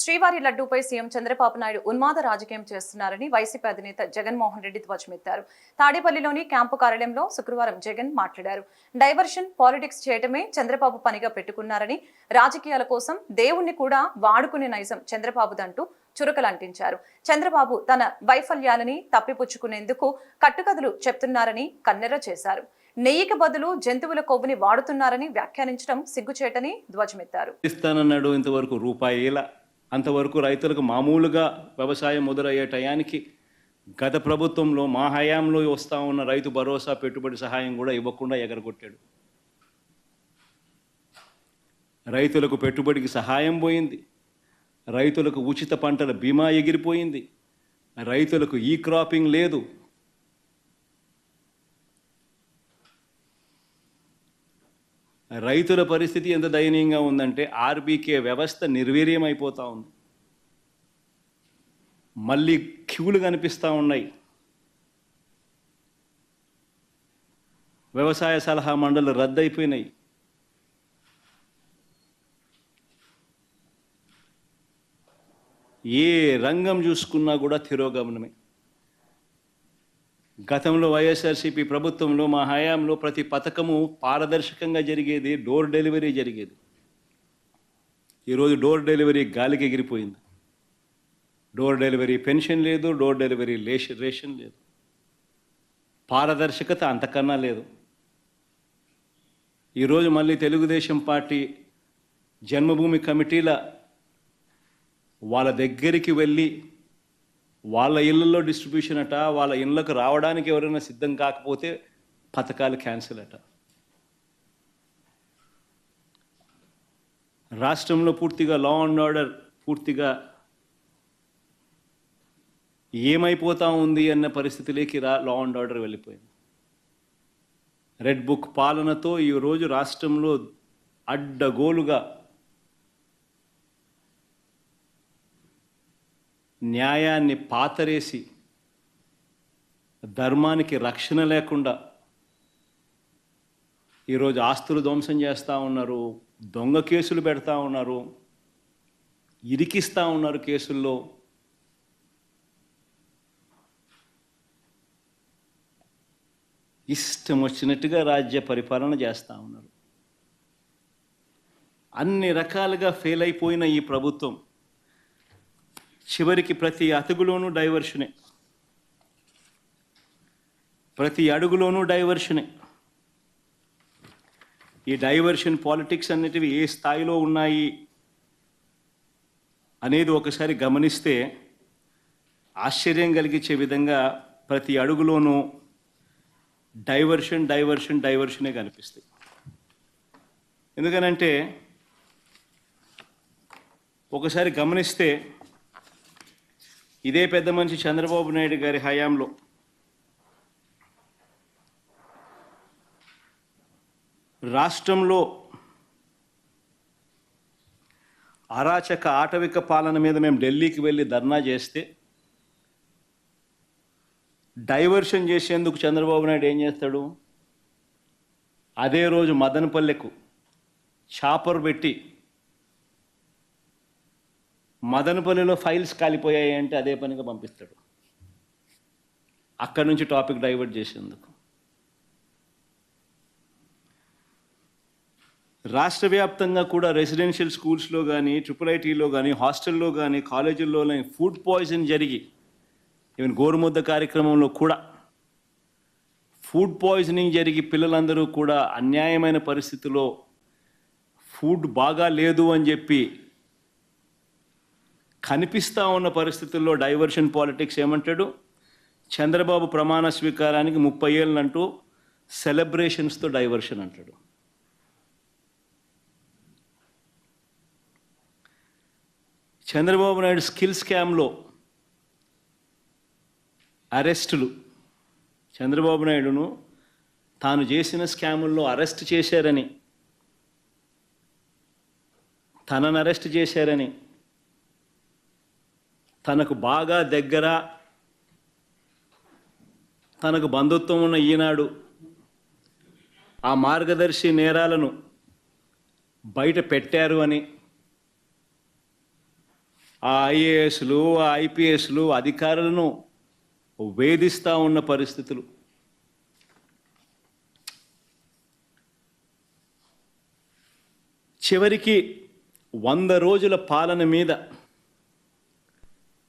శ్రీవారి లడ్డూపై సీఎం చంద్రబాబు నాయుడు ఉన్మాద రాజకీయం చేస్తున్నారని వైసీపీ అధినేత జగన్మోహన్ రెడ్డి ధ్వజమెత్తారు తాడేపల్లిలోని క్యాంపు కార్యాలయంలో శుక్రవారం జగన్ మాట్లాడారు. డైవర్షన్ పాలిటిక్స్ చేయటమే చంద్రబాబు పనిగా పెట్టుకున్నారని రాజకీయాల కోసం దేవుణ్ణి కూడా వాడుకునే నైజం చంద్రబాబుదంటూ చురుకలంటించారు. చంద్రబాబు తన వైఫల్యాలని తప్పిపుచ్చుకునేందుకు కట్టుకథలు చెప్తున్నారని కన్నెర చేశారు. నెయ్యికి బదులు జంతువుల కొవ్వుని వాడుతున్నారని వ్యాఖ్యానించడం సిగ్గుచేటని ధ్వజమెత్తారు. ఇస్తానన్నాడు ఇంతవరకు రూపాయిల. అంతవరకు రైతులకు మామూలుగా వ్యవసాయం మొదలయ్యే టయానికి గత ప్రభుత్వంలో మా హయాంలో వస్తూ ఉన్న రైతు భరోసా పెట్టుబడి సహాయం కూడా ఇవ్వకుండా ఎగరగొట్టాడు. రైతులకు పెట్టుబడికి సహాయం పోయింది. రైతులకు ఉచిత పంటల బీమా ఎగిరిపోయింది. రైతులకు ఈ క్రాపింగ్ లేదు. రైతుల పరిస్థితి ఎంత దయనీయంగా ఉందంటే ఆర్బీకే వ్యవస్థ నిర్వీర్యం అయిపోతూ ఉంది. మళ్ళీ క్యూలు కనిపిస్తూ ఉన్నాయి. వ్యవసాయ సలహా మండలి రద్దయిపోయినాయి. ఏ రంగం చూసుకున్నా కూడా తిరోగమనమే. గతంలో వైఎస్ఆర్సీపీ ప్రభుత్వంలో మా హయాంలో ప్రతి పథకము పారదర్శకంగా జరిగేది డోర్ డెలివరీ జరిగేది. ఈరోజు డోర్ డెలివరీ గాలికి ఎగిరిపోయింది. డోర్ డెలివరీ పెన్షన్ లేదు డోర్ డెలివరీ లేష రేషన్ లేదు. పారదర్శకత అంతకన్నా లేదు. ఈరోజు మళ్ళీ తెలుగుదేశం పార్టీ జన్మభూమి కమిటీల వాళ్ళ దగ్గరికి వెళ్ళి వాళ్ళ ఇళ్ళల్లో డిస్ట్రిబ్యూషన్ అట వాళ్ళ ఇళ్ళకు రావడానికి ఎవరైనా సిద్ధం కాకపోతే పథకాలు క్యాన్సిల్ అట. రాష్ట్రంలో పూర్తిగా లా అండ్ ఆర్డర్ పూర్తిగా ఏమైపోతా ఉంది అన్న పరిస్థితిలోకి రా లా అండ్ ఆర్డర్ వెళ్ళిపోయింది. రెడ్ బుక్ పాలనతో ఈరోజు రాష్ట్రంలో అడ్డగోలుగా న్యాయాన్ని పాతరేసి ధర్మానికి రక్షణ లేకుండా ఈరోజు ఆస్తులు ధ్వంసం చేస్తూ ఉన్నారు దొంగ కేసులు పెడతా ఉన్నారు ఇరికిస్తూ ఉన్నారు కేసుల్లో. ఇష్టం వచ్చినట్టుగా రాజ్య పరిపాలన చేస్తూ ఉన్నారు. అన్ని రకాలుగా ఫెయిల్ అయిపోయిన ఈ ప్రభుత్వం చివరికి ప్రతి అతుగులోనూ డైవర్షనే ప్రతి అడుగులోనూ డైవర్షనే ఈ డైవర్షన్ పాలిటిక్స్ అనేటివి ఏ స్థాయిలో ఉన్నాయి అనేది ఒకసారి గమనిస్తే ఆశ్చర్యం కలిగించే విధంగా ప్రతి అడుగులోనూ డైవర్షన్ డైవర్షన్ డైవర్షనే కనిపిస్తాయి. ఎందుకనంటే ఒకసారి గమనిస్తే ఇదే పెద్ద మనిషి చంద్రబాబు నాయుడు గారి హయాంలో. రాష్ట్రంలో అరాచక ఆటవిక పాలన మీద మేము ఢిల్లీకి వెళ్ళి ధర్నా చేస్తే డైవర్షన్ చేసేందుకు చంద్రబాబు నాయుడు ఏం చేస్తాడు? అదే రోజు మదనపల్లెకు చాపర్ పెట్టి మదనపల్లిలో ఫైల్స్ కాలిపోయాయి అంటే అదే పనిగా పంపిస్తాడు. అక్కడి నుంచి టాపిక్ డైవర్ట్ చేసేందుకు. రాష్ట్ర వ్యాప్తంగా కూడా రెసిడెన్షియల్ స్కూల్స్లో కానీ ట్రిపుల్ ఐటీలో కానీ హాస్టల్లో కానీ కాలేజీల్లో కానీ ఫుడ్ పాయిజన్ జరిగి ఈవెన్ గోరుముద్ద కార్యక్రమంలో కూడా ఫుడ్ పాయిజనింగ్ జరిగి పిల్లలందరూ కూడా అన్యాయమైన పరిస్థితిలో ఫుడ్ బాగా లేదు అని చెప్పి కనిపిస్తూ ఉన్న పరిస్థితుల్లో డైవర్షన్ పాలిటిక్స్ ఏమంటాడు? చంద్రబాబు ప్రమాణ స్వీకారానికి ముప్పై ఏళ్ళు అంటూ సెలబ్రేషన్స్తో డైవర్షన్ అంటాడు. చంద్రబాబు నాయుడు స్కిల్ స్కామ్లో అరెస్టులు. చంద్రబాబు నాయుడును తాను చేసిన స్కాముల్లో అరెస్ట్ చేశారని తనను అరెస్ట్ చేశారని తనకు బాగా దగ్గర తనకు బంధుత్వం ఉన్న ఈనాడు ఆ మార్గదర్శి నేరాలను బయట పెట్టారు అని. ఆ ఐఏఎస్లు ఆ ఐపీఎస్లు అధికారులను వేధిస్తూ ఉన్న పరిస్థితులు. చివరికి వంద రోజుల పాలన మీద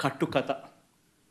కట్టుకథ.